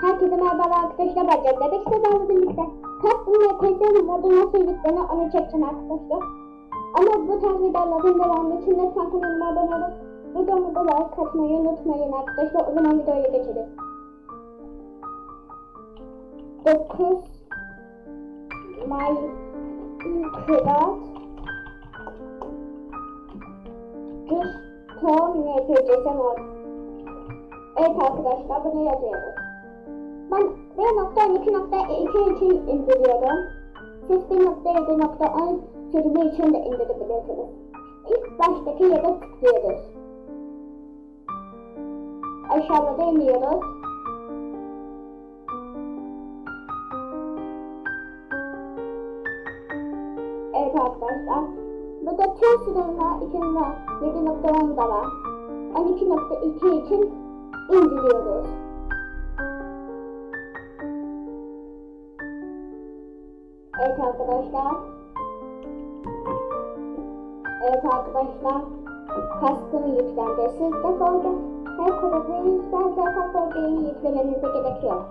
Herkese merhaba arkadaşlar ben Cem Bebek sizlerle birlikte Custom teyzenin modu nasıl yüklenir onu çekeceğim arkadaşlar. Ama bu tarz videoların devamı için lütfen kanalıma abone olup videomu da like atmayı unutmayın arkadaşlar. O zaman videoya geçelim. 9 Minecraft Custom NPC'si mod. Evet arkadaşlar bunu yazıyoruz. Ben 1.12.2 için indiriyorum. Siz 1.7.10 sürümü için de indirebilirsiniz. İlk baştaki yere tıklıyoruz. Aşağıda iniyoruz. Evet arkadaşlar. Burada tüm sürümler için var. 7.10 da var. 12.2 için indiriyoruz. Evet arkadaşlar. Evet arkadaşlar. Kaskımı yüklendi. Siz de folga her kodunu yüklerken folgayı yüklemenize gerekiyor.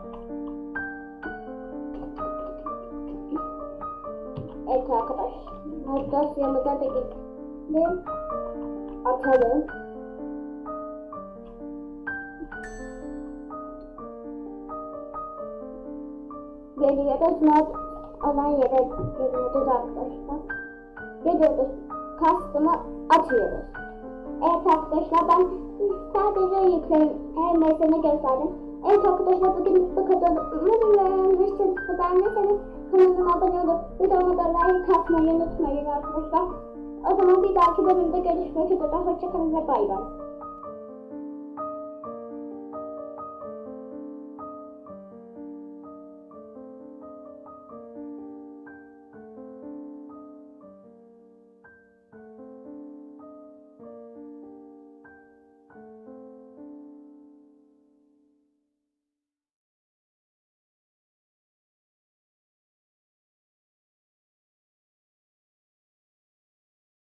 Evet arkadaşlar. Dosyamıza da gidelim. Atalım. Geliyoruz mod olan yere geliyoruz arkadaşlar. Geliyoruz. Kastımı atıyoruz. Evet arkadaşlar ben sadece yüklemesini gösterdim. Evet arkadaşlar bugün bu kadar. Umarım beğenmişsiniz. Beğendiyseniz kanalıma abone olup videomu da like atmayı unutmayın arkadaşlar. O zaman bir dahaki bölümde görüşmek üzere. Hoşçakalın ve bay bay.